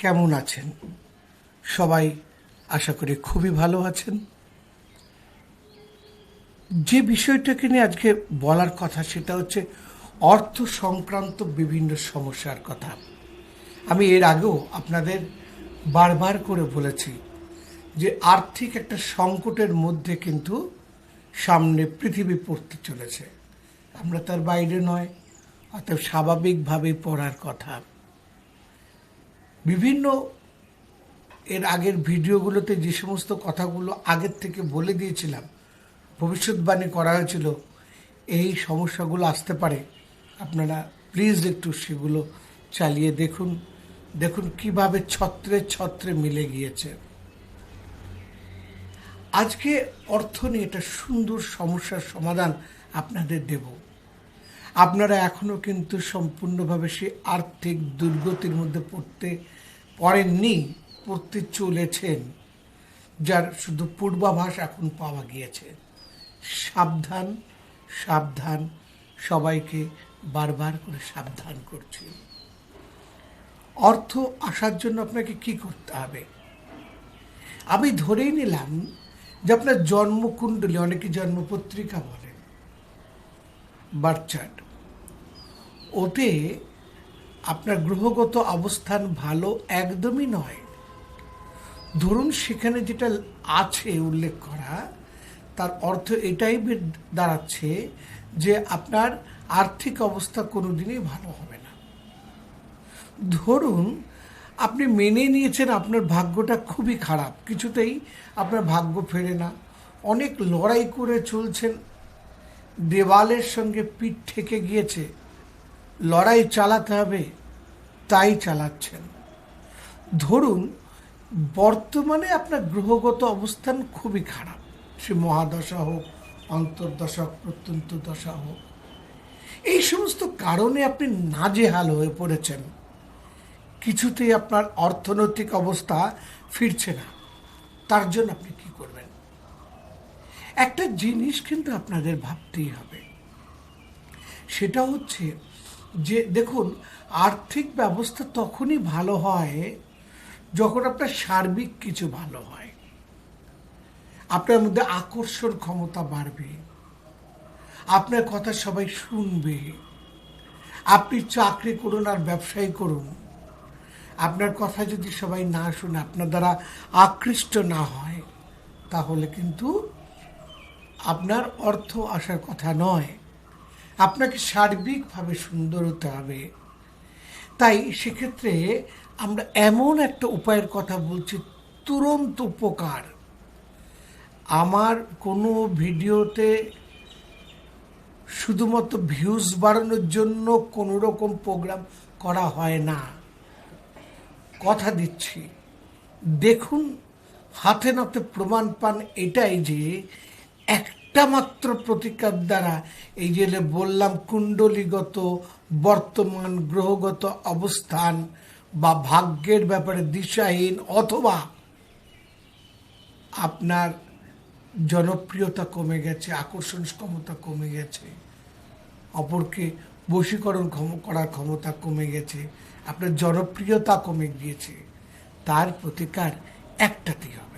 কেমন আছেন? সবাই আশা করি খুবই ভালো আছেন। যে বিষয়টাকে নিয়ে আজকে বলার কথা সেটা হচ্ছে অর্থ সংক্রান্ত বিভিন্ন সমস্যার কথা। আমি এর আগেও আপনাদের বারবার করে বলেছি যে আর্থিক একটা সংকটের মধ্যে কিন্তু সামনে পৃথিবী পড়তে চলেছে। আমরা তার বাইরে নয়, অতএব স্বাভাবিকভাবেই পড়ার কথা। বিভিন্ন এর আগের ভিডিওগুলোতে যে সমস্ত কথাগুলো আগের থেকে বলে দিয়েছিলাম, ভবিষ্যৎবাণী করা হয়েছিল, এই সমস্যাগুলো আসতে পারে। আপনারা প্লিজ একটু সেগুলো চালিয়ে দেখুন। দেখুন কীভাবে ছত্রে ছত্রে মিলে গিয়েছে। আজকে অর্থ নিয়ে একটা সুন্দর সমস্যার সমাধান আপনাদের দেব। আপনারা এখনও কিন্তু সম্পূর্ণভাবে সেই আর্থিক দুর্গতির মধ্যে পড়তে পড়েননি পড়তে চলেছেন যার শুধু পূর্বাভাস এখন পাওয়া গিয়েছে। সাবধান সাবধান, সবাইকে বারবার করে সাবধান করছি। অর্থ আসার জন্য আপনাকে কি করতে হবে? আমি ধরেই নিলাম যে আপনার জন্মকুণ্ডলী, অনেকে জন্মপত্রিকা বলেন বার্থ চার্ট ওতে আপনার গ্রহগত অবস্থান ভালো একদমই নয়। ধরুন সেখানে যেটা আছে উল্লেখ করা, তার অর্থ এটাই দাঁড়াচ্ছে যে আপনার আর্থিক অবস্থা কোনোদিনই ভালো হবে না। ধরুন আপনি মেনে নিয়েছেন আপনার ভাগ্যটা খুবই খারাপ, কিছুতেই আপনার ভাগ্য ফেরে না। অনেক লড়াই করে চলছেন, দেওয়ালের সঙ্গে পিঠ ঠেকে গিয়েছে, লড়াই চালাতে হবে। তাই চালাচ্ছেন। ধরুন, বর্তমানে আপনার গ্রহগত অবস্থান খুবই খারাপ। সে মহাদশা হোক, অন্তর্দশা প্রত্যন্ত দশা হোক। এই সমস্ত কারণে আপনি নাজেহাল হয়ে পড়েছেন। কিছুতেই আপনার অর্থনৈতিক অবস্থা ফিরছে না। তার জন্য আপনি কি করবেন? একটা জিনিস কিন্তু আপনাদের ভাবতেই হবে। সেটা হচ্ছে যে দেখুন, আর্থিক ব্যবস্থা তখনই ভালো হয় যখন আপনার সার্বিক কিছু ভালো হয়। আপনার মধ্যে আকর্ষণ ক্ষমতা বাড়বে। আপনার কথা সবাই শুনবে। আপনি চাকরি করুন আর ব্যবসায়ী করুন। আপনার কথা যদি সবাই না শুনে আপনার দ্বারা আকৃষ্ট না হয়, তাহলে কিন্তু আপনার অর্থ আসার কথা নয়। আপনাকে সার্বিকভাবে সুন্দর হতে হবে। তাই সেক্ষেত্রে আমরা এমন একটা উপায়ের কথা বলছি, তুরন্ত উপকার। আমার কোনো ভিডিওতে শুধুমাত্র ভিউজ বাড়ানোর জন্য কোনো রকম প্রোগ্রাম করা হয় না। কথা দিচ্ছি। দেখুন, হাতে নাতে প্রমাণ পান এটাই যে একটা মাত্র প্রতিকার দ্বারা এই যে বললাম কুণ্ডলীগত, বর্তমান গ্রহগত অবস্থান বা ভাগ্যের ব্যাপারে দিশাহীন অথবা আপনার জনপ্রিয়তা কমে গেছে, আকর্ষণ ক্ষমতা কমে গেছে, অপরকে বশীকরণ করার ক্ষমতা কমে গেছে, আপনার জনপ্রিয়তা কমে গিয়েছে, তার প্রতিকার একটাতেই হবে।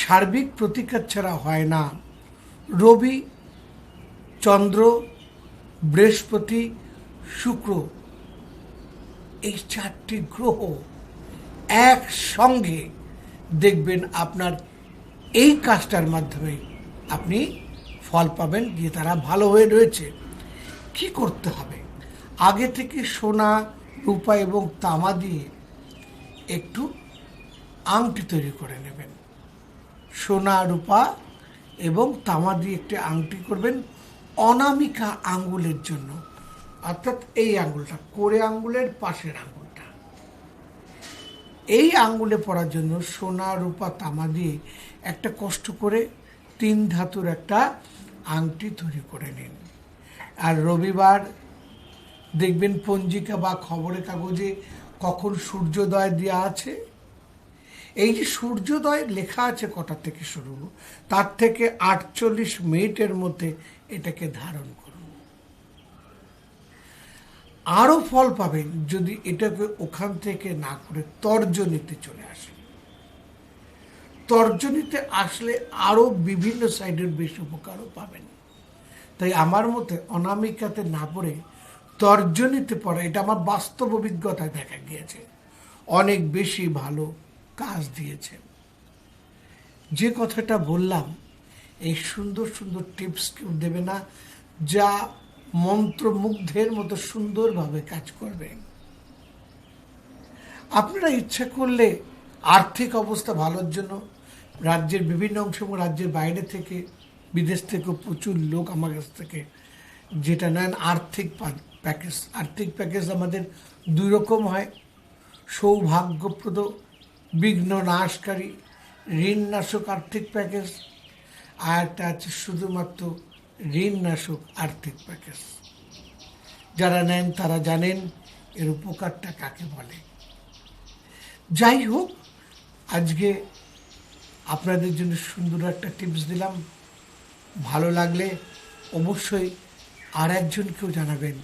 সার্বিক প্রতিকার ছাড়া হয় না। রবি, চন্দ্র, বৃহস্পতি, শুক্র এই চারটি গ্রহ একসঙ্গে দেখবেন আপনার এই কাজটার মাধ্যমে আপনি ফল পাবেন যে তারা ভালো হয়ে রয়েছে। কি করতে হবে? আগে থেকে সোনা, রূপা এবং তামা দিয়ে একটু আংটি তৈরি করে নেবেন। সোনা রূপা এবং তামা দিয়ে একটি আংটি করবেন অনামিকা আঙ্গুলের জন্য। অর্থাৎ এই আঙ্গুলটা কোড়ে আঙ্গুলের পাশের আঙ্গুলটা। এই আঙ্গুলে পড়ার জন্য সোনা, রূপা তামা দিয়ে একটা কষ্ট করে তিন ধাতুর একটা আংটি তৈরি করে নিন। আর রবিবার দেখবেন পঞ্জিকা বা খবরের কাগজে কখন সূর্যোদয় দেওয়া আছে। এই যে সূর্যোদয় লেখা আছে কটা থেকে শুরু তার থেকে আটচল্লিশ মিনিটের মধ্যে এটাকে ধারণ করুন। আরও ফল পাবেন যদি এটাকে ওখান থেকে না করে তর্জনীতে চলে আসেন। তর্জনীতে আসলে আরও বিভিন্ন সাইডের বেশি উপকারও পাবেন। তাই আমার মতে অনামিকাতে না পড়ে তর্জনীতে পড়া, এটা আমার বাস্তব অভিজ্ঞতায় দেখা গিয়েছে। অনেক বেশি ভালো কাজ দিয়েছে। যে কথাটা বললাম, এই সুন্দর সুন্দর টিপস কেউ দেবে না, যা মন্ত্রমুগ্ধের মতো সুন্দরভাবে কাজ করবে। আপনারা ইচ্ছা করলে আর্থিক অবস্থা ভালোর জন্য রাজ্যের বিভিন্ন অংশ এবং রাজ্যের বাইরে থেকে, বিদেশ থেকে প্রচুর লোক আমার কাছ থেকে যেটা নেন আর্থিক প্যাকেজ আর্থিক প্যাকেজ আমাদের দুই রকম হয়। সৌভাগ্যপ্রদ বিঘ্ন নাশকারী ঋণ নাশক আর্থিক প্যাকেজ, আর একটা আছে শুধুমাত্র ঋণ নাশক আর্থিক প্যাকেজ। যারা নেন তারা জানেন এর উপকারটা কাকে বলে। যাই হোক, আজকে আপনাদের জন্য সুন্দর একটা টিপস দিলাম। ভালো লাগলে অবশ্যই আর একজনকেও জানাবেন।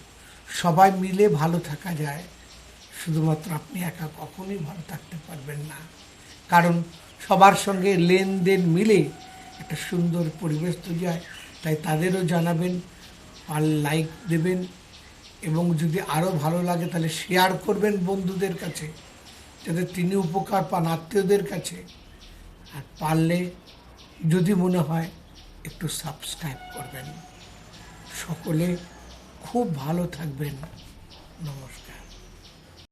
সবাই মিলে ভালো থাকা যায়। শুধুমাত্র আপনি একা কখনোই ভালো থাকতে পারবেন না। কারণ সবার সঙ্গে লেনদেন মিলে একটা সুন্দর পরিবেশ তৈরি হয়। তাই তাদেরও জানাবেন, আর লাইক দেবেন এবং যদি আরও ভালো লাগে তাহলে শেয়ার করবেন বন্ধুদের কাছে, যাতে তিনি উপকার পান আত্মীয়দের কাছে। আর পারলে যদি মনে হয় একটু সাবস্ক্রাইব করবেন। সকলে খুব ভালো থাকবেন। নমস্কার।